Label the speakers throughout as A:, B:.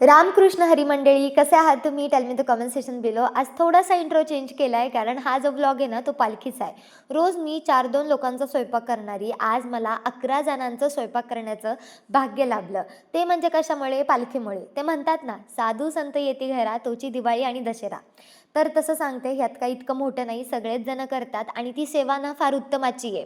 A: रामकृष्ण हरी मंडळी कसे आहात तुम्ही? Tell me the comment session below आज थोडासा इंट्रो चेंज केला आहे कारण हा जो ब्लॉग आहे ना तो पालखीचा आहे. रोज मी चार दोन लोकांचा स्वयंपाक करणारी आज मला अकरा जणांचं स्वयंपाक करण्याचं भाग्य लाभलं. ते म्हणजे कशामुळे? पालखीमुळे. ते म्हणतात ना साधू संत येते घरा तोची दिवाळी आणि दशेरा तर तसं सांगते ह्यात काही इतकं मोठं नाही सगळेच जण करतात आणि ती सेवा ना फार उत्तमाची आहे.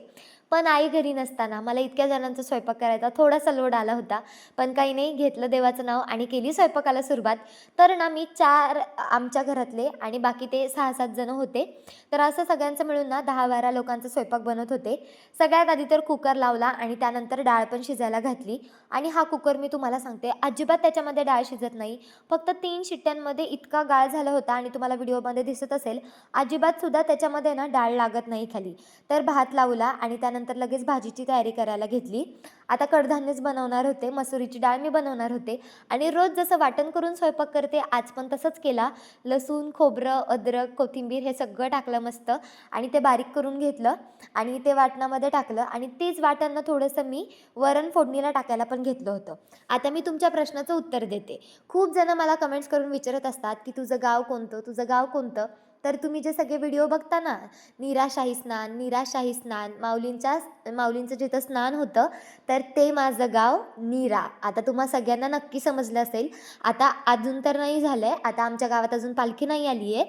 A: पण आई घरी नसताना मला इतक्या जणांचा स्वयंपाक करायचा थोडासा लोड आला होता. पण काही नाही घेतलं देवाचं नाव आणि केली स्वयंपाकाला सुरुवात. तर ना मी चार आमच्या घरातले आणि बाकी ते सहा सात जण होते. तर असं सगळ्यांचं मिळून ना दहा बारा लोकांचा स्वयंपाक बनत होते. सगळ्यात आधी तर कुकर लावला आणि त्यानंतर डाळ पण शिजायला घातली. आणि हा कुकर मी तुम्हाला सांगते अजिबात त्याच्यामध्ये डाळ शिजत नाही. फक्त तीन शिट्ट्यांमध्ये इतका गाळ झाला होता आणि तुम्हाला व्हिडिओमध्ये दिसत असेल अजिबात सुद्धा त्याच्यामध्ये ना डाळ लागत नाही खाली. तर भात लावला आणि त्यानंतर लगेच भाजीची तयारी करायला घेतली. आता कडधान्यच बनवणार होते मसुरीची डाळ मी बनवणार होते. आणि रोज जसं वाटण करून स्वयंपाक करते आज पण तसंच केला. लसूण खोबरं अद्रक कोथिंबीर हे सगळं टाकलं मस्त. आणि ते बारीक करून घेतलं. आणि ते वाटणामध्ये टाकलं. आणि तेच वाटणं थोडंसं मी वरण फोडणीला टाकायला पण घेतलं होतं. आता मी तुमच्या प्रश्नाचं उत्तर देते. खूप जण मला कमेंट्स करून विचारत असतात की तुझं गाव कोणतं? तुझं गाव कोणतं? तर तुम्ही जे सगळे व्हिडिओ बघता ना निराशाही स्नान निराशाही स्नान माऊलींच्या माऊलींचं जिथं स्नान होतं तर ते माझं गाव नीरा. आता तुम्हा सगळ्यांना नक्की समजलं असेल. आता अजून तर नाही झालं आहे आता आमच्या गावात अजून पालखी नाही आली आहे.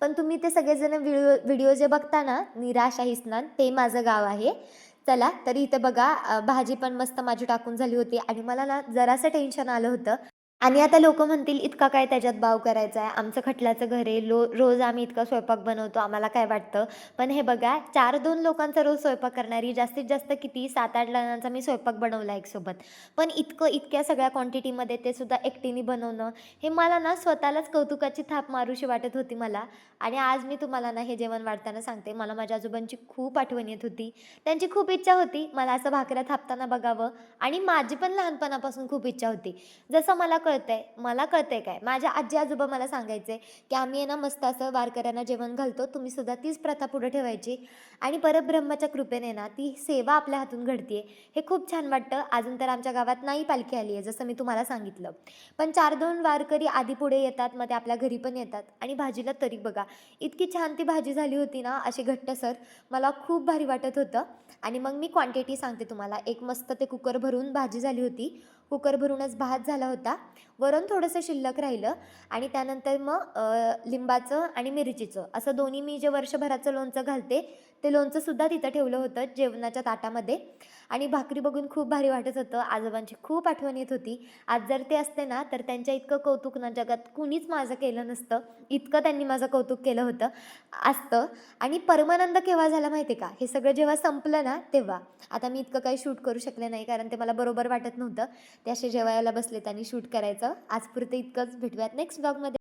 A: पण तुम्ही ते सगळेजण व्हिडिओ व्हिडिओ जे बघता ना निराशाही स्नान ते माझं गाव आहे. चला तरी इथं बघा भाजी पण मस्त माझी टाकून झाली होती. आणि मला ना जरासं टेन्शन आलं होतं. आणि आता लोक म्हणतील इतका काय त्याच्यात भाव करायचा आहे? आमचं खटल्याचं घर आहे. लो रोज आम्ही इतका स्वयंपाक बनवतो. आम्हाला काय वाटतं? पण हे बघा चार दोन लोकांचा रोज स्वयंपाक करणारी जास्तीत जास्त किती? सात आठ जणांचा मी स्वयंपाक बनवला एक सोबत पण इतकं इतक्या सगळ्या क्वांटिटीमध्ये ते सुद्धा एकटीने बनवणं हे मला ना स्वतःलाच कौतुकाची थाप मारूशी वाटत होती मला. आणि आज मी तुम्हाला ना हे जेवण वाढताना सांगते. मला माझ्या आजोबांची खूप आठवण येत होती. त्यांची खूप इच्छा होती मला असं भाकऱ्या थापताना बघावं. आणि माझी पण लहानपणापासून खूप इच्छा होती. जसं मला कळतंय मला कळतंय काय? माझ्या आजी आजोबा मला सांगायचे की आम्ही आहे ना मस्त असं वारकऱ्यांना जेवण घालतो तुम्ही सुद्धा तीच प्रथा पुढे ठेवायची. आणि परब्रह्माच्या कृपेने ना ती सेवा आपल्या हातून घडते हे खूप छान वाटतं. अजून तर आमच्या गावात नाही पालखी आली आहे जसं मी तुम्हाला सांगितलं. पण चार दोन वारकरी आधी पुढे येतात मग ते आपल्या घरी पण येतात. आणि भाजीला तरी बघा इतकी छान ती भाजी झाली होती ना अशी घट्ट सर मला खूप भारी वाटत होतं. आणि मग मी क्वांटिटी सांगते तुम्हाला. एक मस्त ते कुकर भरून भाजी झाली होती. कुकर भरूनच भात झाला होता. वरण थोडंसं शिल्लक राहिलं आणि त्यानंतर मग लिंबाचं आणि मिरचीचं. असं दोन्ही मी जे वर्षभराचं लोणचं घालते ते लोणचंसुद्धा तिथं ठेवलं होतं जेवणाच्या ताटामध्ये. आणि भाकरी बघून खूप भारी वाटत होतं. आजोबांची खूप आठवण येत होती. आज जर ते असते ना तर त्यांच्या इतकं कौतुक ना जगात कुणीच माझं केलं नसतं. इतकं त्यांनी माझं कौतुक केलं होतं असतं. आणि परमानंद केव्हा झाला माहिती आहे का? हे सगळं जेव्हा संपलं ना तेव्हा. आता मी इतकं काही शूट करू शकले नाही कारण ते मला बरोबर वाटत नव्हतं. ते असे जेवायला बसलेत आणि शूट करायला करायचं. आजपुरतं इतकंच. भेटूयात नेक्स्ट ब्लॉगमध्ये